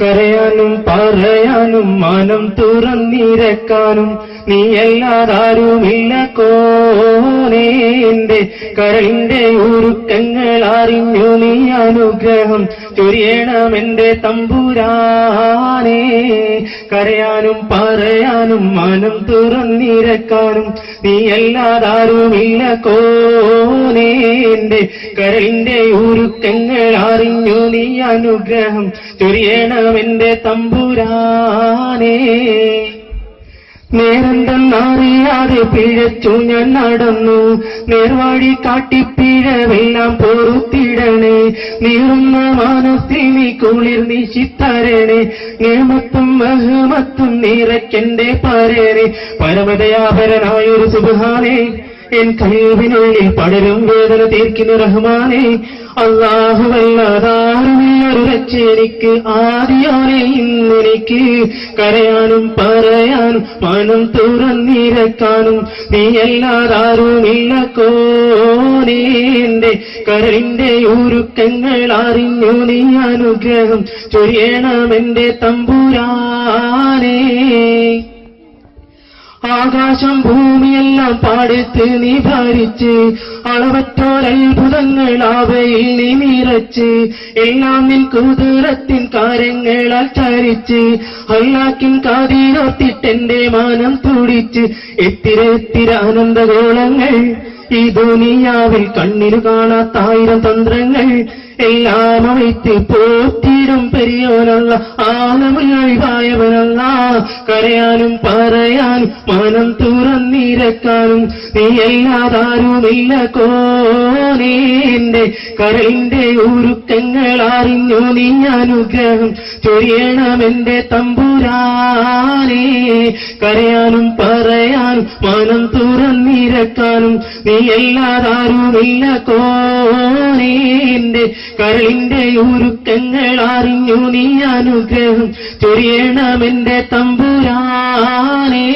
കരയാനും പറയാനും മനം തുറന്നിരക്കാനും നീ എല്ലാതാരുമില്ല കോനേന്റെ കരളിന്റെ ഉരുക്കങ്ങൾ അറിഞ്ഞു നീ അനുഗ്രഹം ചൊരിയണമെന്റെ തമ്പുരാനേ. കരയാനും പറയാനും മനം തുറന്നിരക്കാനും നീ എല്ലാതാരുമില്ല കോനേന്റെ കരളിന്റെ ഉരുക്കങ്ങൾ അറിഞ്ഞു നീ അനുഗ്രഹം ചൊരിയണമെന്റെ തമ്പുരാനേ. നേരെന്തെന്നറിയാതെ പിഴച്ചു ഞാൻ നടന്നു. നേർവഴി കാട്ടിപ്പിഴവെല്ലാം പൊറുത്തിടണേ നീറുന്ന മാനസിനി നീ കുളിർ നീ ചിത്തരണേ നേമത്തും മഹമത്തും നീറക്കെന്റെ പരനെ പരമദയാപരനായൊരു സുബഹാനെ എൻ കഴിവിനുള്ളിൽ പടരും വേദന തീർക്കുന്ന റഹ്മാനെ. അള്ളാഹുവല്ലാതാരുമില്ലൊരു രക്ഷ ആദ്യോനെ ഇന്നെനിക്ക് കരയാനും പറയാനും മനം തുറന്നിരക്കാനും നീ എല്ലാതാരുമില്ല കോനേന്റെ കരളിന്റെ ഉരുക്കങ്ങൾ അറിഞ്ഞു നീ അനുഗ്രഹം ചൊരിയണമെന്റെ തമ്പുരാനേ. ആകാശം ഭൂമിയെല്ലാം പാടത്ത് നീ ഭാരിച്ച് അളവറ്റോരത്ഭുതങ്ങൾ അവയിൽ നീ നിറച്ച് എല്ലാം നിൻ കുതിരത്തിൻ കാര്യങ്ങളാൽ ചരിച്ച് അല്ലാക്കിൻ കാതിരോത്തിട്ടെന്റെ മാനം തുടിച്ച് എത്തിര എത്തിര ആനന്ദഗോളങ്ങൾ ഈ ദുനിയാവിൽ കണ്ണിനു കാണാത്തായിരം തന്ത്രങ്ങൾ എല്ലാം അവയ്ക്ക് പോറ്റിടും പെരിയോനല്ല ആലമുഴിവായവനല്ല കരയാനും പറയാനും മനം തുറന്നിരക്കാനും നീ എല്ലാതാരുമില്ല കോനേന്റെ കരളിന്റെ ഉരുക്കങ്ങൾ അറിഞ്ഞു നീ അനുഗ്രഹം ചൊരിയണമെന്റെ തമ്പുരാനേ. കരയാനും പറയാനും മനം തുറന്നിരക്കാനും നീ എല്ലാതാരുമില്ല കോനേന്റെ കരളിന്റെ ഉരുക്കങ്ങൾ അറിഞ്ഞു നീ അനുഗ്രഹം ചൊരിയണമെന്റെ തമ്പുരാനേ.